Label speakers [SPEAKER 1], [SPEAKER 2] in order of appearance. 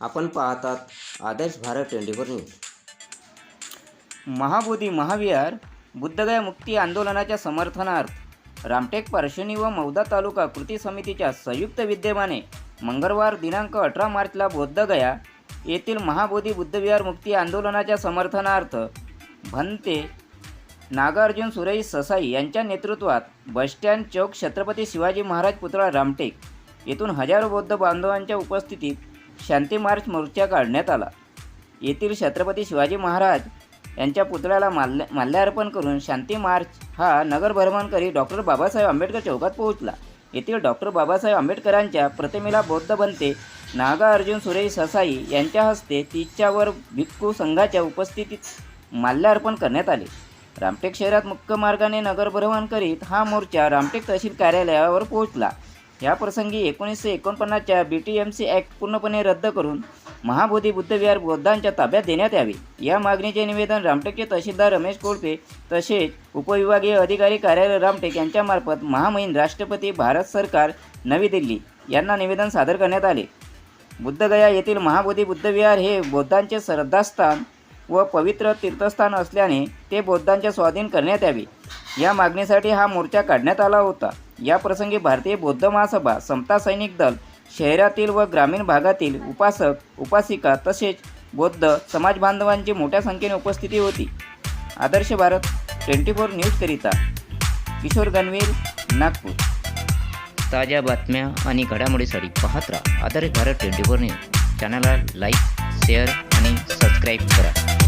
[SPEAKER 1] आपण पाहतात Adarsh Bharat twenty four news.
[SPEAKER 2] Mahabodhi Mahavihara Bodh Gaya मुक्ती आंदोलनाच्या समर्थनार्थ रामटेक पार्श्वनी व मौदा तालुका कृती समितीच्या संयुक्त विद्यमाने मंगळवार दिनांक अठरा मार्चला बौद्धगया येथील महाबोधी बुद्धविहार मुक्ती आंदोलनाच्या समर्थनार्थ भंते नागार्जुन सुरेश ससाई यांच्या नेतृत्वात बसस्टँड चौक छत्रपती शिवाजी महाराज पुतळा रामटेक येथून हजारो बौद्ध बांधवांच्या उपस्थितीत शांती मार्च मोर्चा काढण्यात आला. येथील छत्रपती शिवाजी महाराज यांच्या पुतळ्याला माल्य माल्यार्पण करून शांती मार्च हा नगर करीत डॉक्टर बाबासाहेब आंबेडकर चौकात पोहोचला. येथील डॉक्टर बाबासाहेब आंबेडकरांच्या प्रतिमेला बौद्ध बनते नागा अर्जुन सुरेश ससाई यांच्या हस्ते तिच्यावर भिक्खू संघाच्या उपस्थितीत माल्यार्पण करण्यात आले. रामटेक शहरात मुख्य मार्गाने नगर भ्रमण करीत हा मोर्चा रामटेक तहसील कार्यालयावर पोहोचला. या प्रसंगी एकोणीसशे एकोणपन्नासच्या B T M C act पूर्णपणे रद्द करून महाबोधी बुद्धविहार बौद्धांच्या ताब्यात देण्यात यावे. या मागणीचे निवेदन रामटेकचे तहसीलदार रमेश कोळपे तसेच उपविभागीय अधिकारी कार्यालय रामटेक यांच्यामार्फत महामहिम राष्ट्रपती भारत सरकार नवी दिल्ली यांना निवेदन सादर करण्यात आले. बुद्धगया येथील महाबोधी बुद्धविहार हे बौद्धांचे श्रद्धास्थान व पवित्र तीर्थस्थान असल्याने ते बौद्धांच्या स्वाधीन करण्यात यावे. या मागणीसाठी हा मोर्चा काढण्यात आला होता. या प्रसंगी भारतीय बौद्ध महासभा समता सैनिक दल शहरातील व ग्रामीण भागातील उपासक उपासिका तसेच बौद्ध समाज बांधवांची मोठ्या संख्येने उपस्थिती होती. आदर्श भारत ट्वेंटी फोर न्यूजकरिता किशोर गणवीर नागपूर. ताज्या बातम्या आणि घडामोडीसाठी पाहत राहा Adarsh Bharat twenty four news. चॅनलला लाईक शेअर आणि सबस्क्राईब करा.